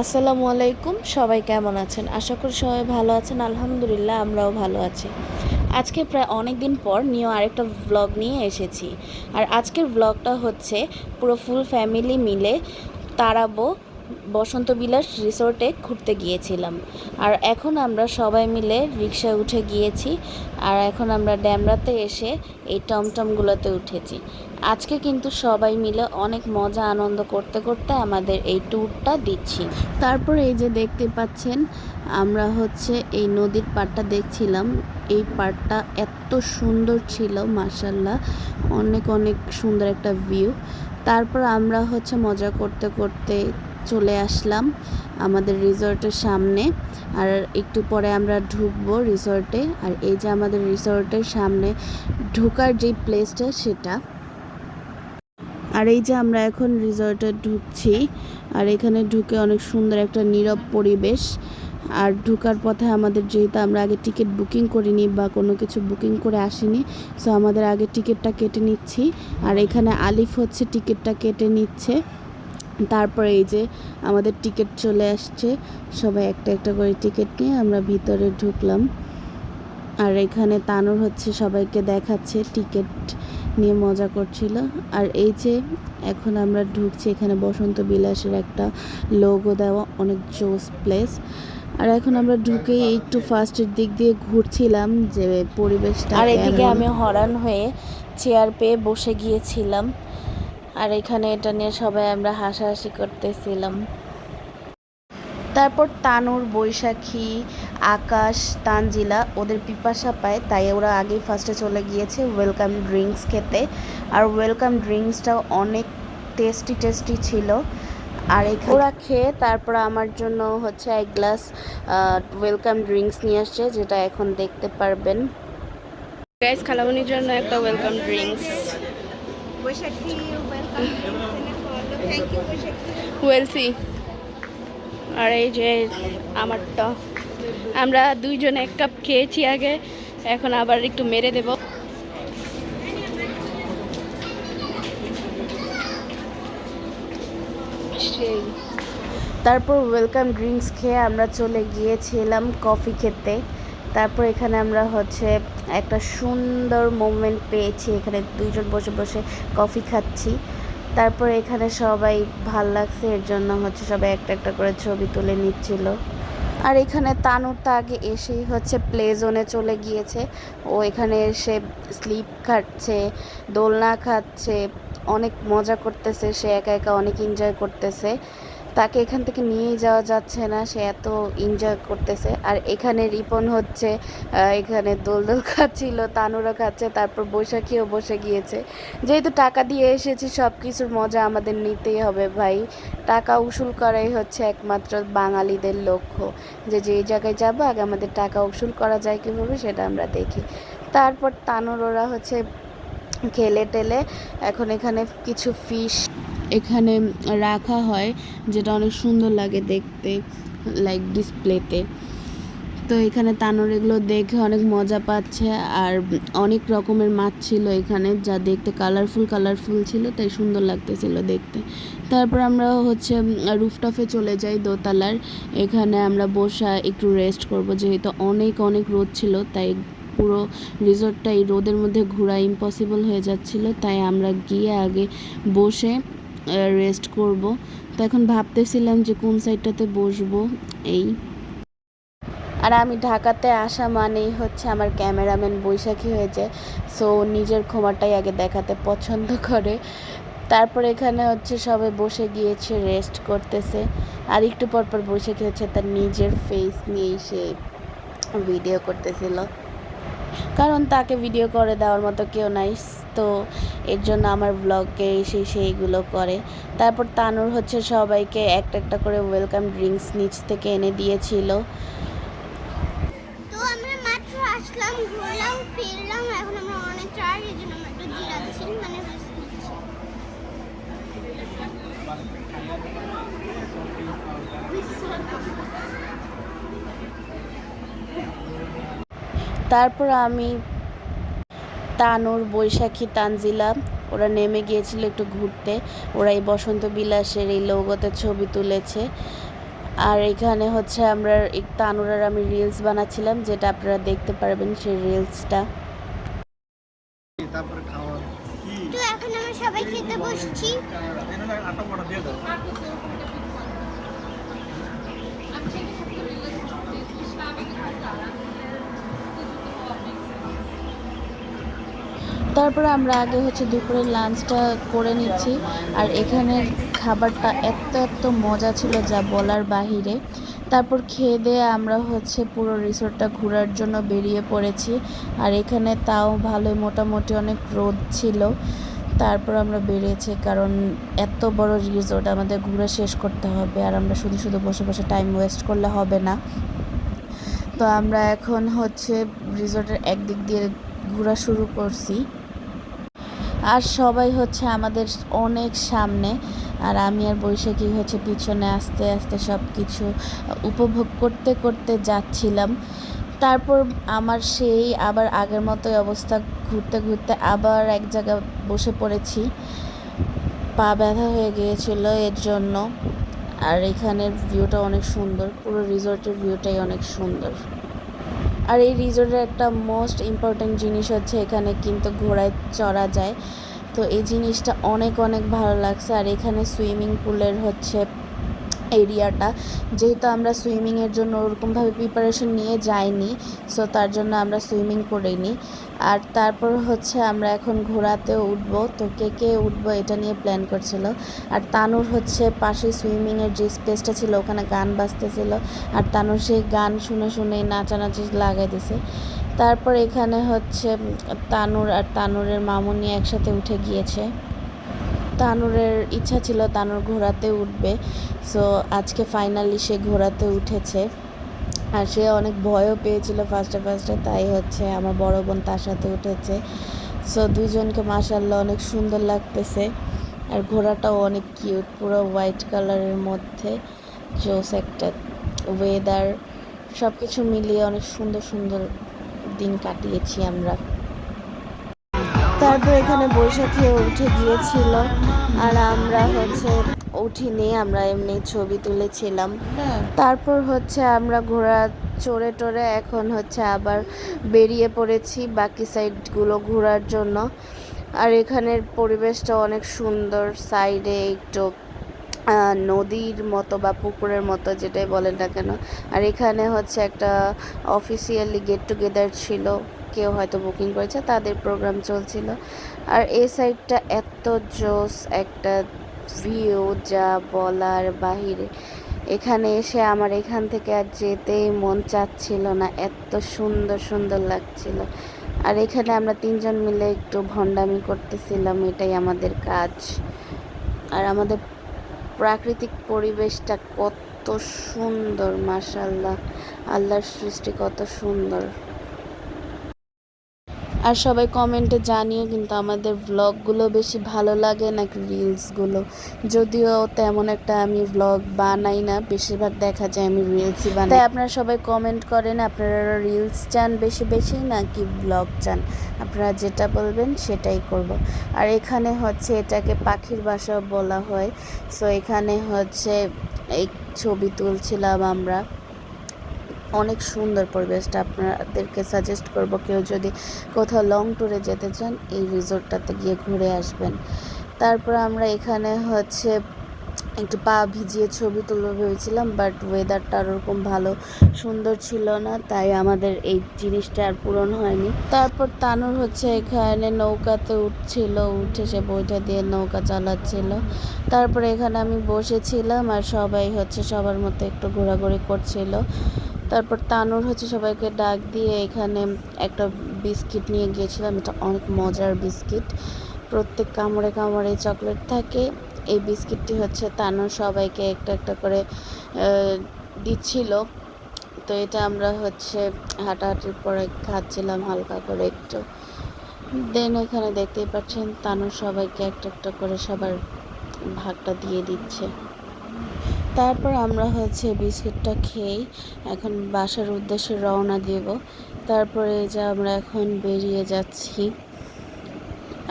আসসালামু আলাইকুম, সবাই কেমন আছেন? আশা করি সবাই ভালো আছেন, আলহামদুলিল্লাহ আমরাও ভালো আছি। আজকে প্রায় অনেক দিন পর নিউ আরেকটা ব্লগ নিয়ে এসেছি। আর আজকের ব্লগটা হচ্ছে পুরো ফুল ফ্যামিলি মিলে তারাবো বসন্ত বিলাস রিসোর্টে ঘুরতে গিয়েছিলাম। আর এখন আমরা সবাই মিলে রিক্সায় উঠে গিয়েছি আর এখন আমরা ড্যামরাতে এসে এই টমটমগুলোতে উঠেছি। আজকে কিন্তু সবাই মিলে অনেক মজা, আনন্দ করতে করতে আমাদের এই ট্যুরটা দিচ্ছি। তারপর এই যে দেখতে পাচ্ছেন, আমরা হচ্ছে এই নদীর পাড়টা দেখছিলাম। এই পাড়টা এত সুন্দর ছিল মার্শাল্লাহ অনেক অনেক সুন্দর একটা ভিউ। তারপর আমরা হচ্ছে মজা করতে করতে চলে আসলাম আমাদের রিসর্টের সামনে। আর একটু পরে আমরা ঢুকবো রিসর্টে। আর এই যে আমাদের রিসর্টের সামনে ঢোকার যে প্লেসটা সেটা। আর এই যে আমরা এখন রিসর্টে ঢুকছি। আর এখানে ঢুকে অনেক সুন্দর একটা নীরব পরিবেশ। আর ঢুকার পথে আমাদের যেহেতু আমরা আগে টিকিট বুকিং করিনি বা কোনো কিছু বুকিং করে আসিনি সো আমাদের আগে টিকিটটা কেটে নিচ্ছি। আর এখানে আলিফ হচ্ছে টিকিটটা কেটে নিচ্ছে। তারপরে এই যে আমাদের টিকিট চলে আসছে সবাই একটা একটা করে টিকিট নিয়ে আমরা ভিতরে ঢুকলাম। আর এখানে তানুর হচ্ছে সবাইকে দেখাচ্ছে টিকিট নিয়ে মজা করছিল। আর এই যে এখন আমরা ঢুকছি এখানে বসন্ত বিলাসের একটা লোগো দেওয়া অনেক জোস প্লেস আর এখন আমরা ঢুকেই একটু ফার্স্টের দিক দিয়ে ঘুরছিলাম যে পরিবেশটা আর এদিকে আমি হরান হয়ে চেয়ার পেয়ে বসে গিয়েছিলাম। আর এখানে এটা নিয়ে সবাই আমরা হাসাহাসি করতেছিলাম। তারপর তানুর বৈশাখী আকাশ তানজিলা ওদের পিপাসা পায় তাই ওরা আগেই ফার্স্টে চলে গিয়েছে ওয়েলকাম ড্রিঙ্কস খেতে। আর ওয়েলকাম ড্রিঙ্কসটাও অনেক টেস্টি টেস্টি ছিল। আর এখানে ওরা খেয়ে তারপর আমার জন্য হচ্ছে এক গ্লাস ওয়েলকাম ড্রিঙ্কস নিয়ে আসছে যেটা এখন দেখতে পারবেন। গাইস খালামনির জন্য একটা ওয়েলকাম ড্রিঙ্কস বৈশাখী বৈশাখী ওয়েলসি আর এই যে আমারটা। আমরা দুইজন এক কাপ খেয়েছি আগে, এখন আবার একটু মেরে দেব। সেই। তারপর ওয়েলকাম ড্রিঙ্কস খেয়ে আমরা চলে গিয়েছিলাম কফি খেতে। তারপর এখানে আমরা হচ্ছে একটা সুন্দর মোমেন্ট পেয়েছি। এখানে দুইজন বসে বসে কফি খাচ্ছি। তারপর এখানে সবাই ভালো লাগছে, এর জন্য হচ্ছে সবাই একটা একটা করে ছবি তুলে নিচ্ছিল। আর এখানে তানুর তো আগে এসেই হচ্ছে প্লে জোনে চলে গিয়েছে। ও এখানে এসে স্লিপ খাচ্ছে, দোলনা খাচ্ছে, অনেক মজা করতেছে, সে একা একা অনেক এনজয় করতেছে। তাকে এখান থেকে নিয়ে যাওয়া যাচ্ছে না, সে এত এনজয় করতেছে। আর এখানে রিপন হচ্ছে এখানে দোল দোল খাচ্ছিল, তানুরা খাচ্ছে, তারপর বৈশাখীও বসে গিয়েছে। যেহেতু টাকা দিয়ে এসেছি সব কিছুর মজা আমাদের নিতেই হবে ভাই। টাকা উসুল করাই হচ্ছে একমাত্র বাঙালিদের লক্ষ্য। যে যেই জায়গায় যাব, আগে আমাদের টাকা উসুল করা যায় কীভাবে, সেটা আমরা দেখি। তারপর তানুর ওরা হচ্ছে খেলে টেলে, এখন এখানে কিছু ফিশ এখানে রাখা হয়, যেটা অনেক সুন্দর লাগে দেখতে লাইক ডিসপ্লেতে তো এখানে তানোর এগুলো দেখে অনেক মজা পাচ্ছে, আর অনেক রকমের মাছ ছিল এখানে, যা দেখতে কালারফুল কালারফুল ছিল, তাই সুন্দর লাগতেছিল দেখতে। তারপর আমরা হচ্ছে রুফটপে চলে যাই দোতলার, এখানে আমরা বসা একটু রেস্ট করব, যেহেতু অনেক অনেক রোদ ছিল, তাই পুরো রিসোর্টটা এই রোদের মধ্যে ঘোরা ইম্পসিবল হয়ে যাচ্ছিল, তাই আমরা গিয়ে আগে বসে রেস্ট করব। তো এখন ভাবতেছিলাম যে কোন সাইডটাতে বসবো, এই। আর আমি ঢাকাতে আসা মানেই হচ্ছে আমার ক্যামেরাম্যান বৈশাখী হয়ে যায়। সো নিজের ক্ষমাটাই আগে দেখাতে পছন্দ করে। তারপর এখানে হচ্ছে সবাই বসে গিয়েছে রেস্ট করতেছে। আর একটু পর পর বৈশাখী হচ্ছে তার নিজের ফেস নিয়েই সে ভিডিও করতেছিল। কারণ তাকে ভিডিও করে দেওয়ার মতো কেউ নাই। তো এর জন্য আমার ব্লগে এসে সেইগুলো করে। তারপর তানুর হচ্ছে সবাইকে একটা একটা করে ওয়েলকাম ড্রিঙ্কস নিচ থেকে এনে দিয়েছিল। তো আমরা মাত্র আসলাম ঘুরলাম ফিরলাম এখন আমরা অনেক টায়ার্ড এই জন্য আমরা একটু জিরাচ্ছি মানে তারপর আমি তানুর বৈশাখী তানজিলা ওরা নেমে গিয়েছিল একটু ঘুরতে। ওরা এই বসন্ত বিলাসের এই লোগোতে ছবি তুলেছে। আর এখানে হচ্ছে আমরা এক তানুর আর আমি রিলস বানাচ্ছিলাম যেটা আপনারা দেখতে পারবেন সেই রিলসটা তারপরে খাওয়া। তো এখন আমরা সবাই খেতে বসছি এখানে আটা কটা দিয়ে দাও তারপরে আমরা আগে হচ্ছে দুপুরের লাঞ্চটা করে নিচ্ছি। আর এখানের খাবারটা এত এত মজা ছিল যা বলার বাহিরে। তারপর খেয়ে দিয়ে আমরা হচ্ছে পুরো রিসোর্টটা ঘোরার জন্য বেরিয়ে পড়েছি। আর এখানে তাও ভালোই মোটামুটি অনেক রোদ ছিল। তারপর আমরা বেরিয়েছি কারণ এত বড় রিসোর্ট আমাদের ঘুরে শেষ করতে হবে। আর আমরা শুধু শুধু বসে বসে টাইম ওয়েস্ট করলে হবে না। তো আমরা এখন হচ্ছে রিসোর্টের একদিক দিয়ে ঘোরা শুরু করছি। আর সবাই হচ্ছে আমাদের অনেক সামনে। আর আমি আর বৈশাখী হচ্ছে পিছনে আস্তে আস্তে সব কিছু উপভোগ করতে করতে যাচ্ছিলাম। তারপর আমার সেই আবার আগের মতোই অবস্থা। ঘুরতে ঘুরতে আবার এক জায়গায় বসে পড়েছি। পা ব্যথা হয়ে গিয়েছিল এর জন্য। আর এখানের ভিউটা অনেক সুন্দর। পুরো রিসর্টের ভিউটাই অনেক সুন্দর। আর এই রিসোর্টের একটা মোস্ট ইম্পর্ট্যান্ট জিনিস হচ্ছে এখানে কিন্তু ঘোড়ায় চড়া যায়। তো এই জিনিসটা অনেক অনেক ভালো লাগছে। আর এখানে সুইমিং পুলের হচ্ছে এরিয়াটা। যেহেতু আমরা সুইমিংয়ের জন্য ওরকমভাবে প্রিপারেশন নিয়ে যাইনি সো তার জন্য আমরা সুইমিং করিনি। আর তারপর হচ্ছে আমরা এখন ঘোড়াতেও উঠবো। তো কে কে উঠবো এটা নিয়ে প্ল্যান করছিল। আর তানুর হচ্ছে পাশে সুইমিংয়ের যে স্পেসটা ছিল, ওখানে গান বাজতেছিল। আর তানুর সেই গান শুনে শুনে নাচানাচি লাগাই দিছে তারপর এখানে হচ্ছে তানুর আর তানুরের মামুনি একসাথে উঠে গিয়েছে। তানুরের ইচ্ছা ছিল তানুর ঘোড়াতে উঠবে। সো আজকে ফাইনালি সে ঘোড়াতে উঠেছে। আর সে অনেক ভয়ও পেয়েছিল ফার্স্টে ফার্স্টে তাই হচ্ছে আমার বড় বোন তার সাথে উঠেছে। সো দুজনকে মাসাল্লাহ অনেক সুন্দর লাগতেছে। আর ঘোড়াটাও অনেক কিউট পুরো হোয়াইট কালারের মধ্যে। জোস একটা ওয়েদার সব কিছু মিলিয়ে অনেক সুন্দর সুন্দর দিন কাটিয়েছি আমরা। তারপর এখানে বৈশাখী উঠে গিয়েছিল। আর আমরা হচ্ছে উঠিনি আমরা এমনি ছবি তুলেছিলাম। তারপর হচ্ছে আমরা ঘোরা চড়ে টড়ে এখন হচ্ছে আবার বেরিয়ে পড়েছি বাকি সাইডগুলো ঘোরার জন্য। আর এখানের পরিবেশটা অনেক সুন্দর সাইডে একটু নদীর মতো বা পুকুরের মতো যেটাই বলেন না কেন। আর এখানে হচ্ছে একটা অফিসিয়ালি গেট টুগেদার ছিল, কেউ হয়তো বুকিং করেছে, তাদের প্রোগ্রাম চলছিল। আর এই সাইডটা এত জোস একটা ভিউ যা বলার বাহিরে। এখানে এসে আমার এখান থেকে আর যেতেই মন চাচ্ছিল না, এত সুন্দর সুন্দর লাগছিল। আর এখানে আমরা তিনজন মিলে একটু ভণ্ডামি করতেছিলাম, এটাই আমাদের কাজ। আর আমাদের প্রাকৃতিক পরিবেশটা কত সুন্দর মাশাল্লাহ আল্লাহর সৃষ্টি কত সুন্দর। আর সবাই কমেন্টে জানিও কিন্তু আমাদের ব্লগগুলো বেশি ভালো লাগে নাকি রিলসগুলো যদিও তেমন একটা আমি ব্লগ বানাই না, বেশিরভাগ দেখা যায় আমি রিলসই বানাই। তাই আপনারা সবাই কমেন্ট করেন, আপনারা রিলস চান বেশি বেশি নাকি ব্লগ চান? আপনারা যেটা বলবেন সেটাই করব। আর এখানে হচ্ছে এটাকে পাখির বাসাও বলা হয়। সো এখানে হচ্ছে এই ছবি তুলছিলাম আমরা। অনেক সুন্দর পরিবেশটা আপনাদেরকে সাজেস্ট করব কেউ যদি কোথাও লং ট্যুরে যেতে চান, এই রিসোর্টটাতে গিয়ে ঘুরে আসবেন। তারপর আমরা এখানে হচ্ছে একটু পা ভিজিয়ে ছবি তুলবো ভেবেছিলাম বাট ওয়েদারটা ওরকম ভালো সুন্দর ছিল না, তাই আমাদের এই জিনিসটা আর পূরণ হয়নি। তারপর তানুর হচ্ছে এখানে নৌকাতে উঠছিল, উঠে সে বইটা দিয়ে নৌকা চালাচ্ছিল। তারপরে এখানে আমি বসেছিলাম আর সবাই হচ্ছে সবার মতো একটু ঘোরাঘুরি করছিল। তারপর তানুর হচ্ছে সবাইকে ডাক দিয়ে এখানে একটা বিস্কিট নিয়ে গিয়েছিলাম। এটা অনেক মজার বিস্কিট। প্রত্যেক কামড়ে কামড়ে চকলেট থাকে। এই বিস্কিটটি হচ্ছে তানুর সবাইকে একটা একটা করে দিচ্ছিল। তো এটা আমরা হচ্ছে হাঁটাহাঁটির পরে খাচ্ছিলাম হালকা করে একটু। দেন এখানে দেখতেই পাচ্ছেন তানুর সবাইকে একটা একটা করে সবার ভাগটা দিয়ে দিচ্ছে। তারপর আমরা হচ্ছে বিস্কিটটা খেয়েই এখন বাসার উদ্দেশ্যে রওনা দেব। তারপরে যে আমরা এখন বেরিয়ে যাচ্ছি।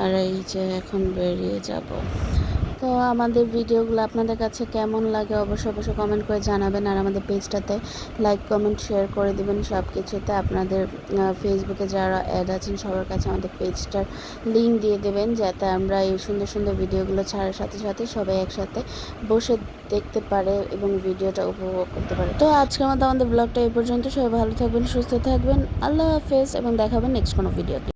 আর এই যে এখন বেরিয়ে যাব। তো আমাদের ভিডিওগুলো আপনাদের কাছে কেমন লাগে অবশ্যই অবশ্যই কমেন্ট করে জানাবেন। আর আমাদের পেজটাতে লাইক কমেন্ট শেয়ার করে দেবেন সব কিছুতে আপনাদের ফেসবুকে যারা অ্যাড আছেন, সবার কাছে আমাদের পেজটার লিঙ্ক দিয়ে দেবেন, যাতে আমরা এই সুন্দর সুন্দর ভিডিওগুলো ছাড়ার সাথে সাথে সবাই একসাথে বসে দেখতে পারে এবং ভিডিওটা উপভোগ করতে পারে। তো আজকের মতো আমাদের ব্লগটা এই পর্যন্ত। সবাই ভালো থাকবেন, সুস্থ থাকবেন। আল্লাহ হাফেজ এবং দেখাবেন নেক্সট কোনো ভিডিওতে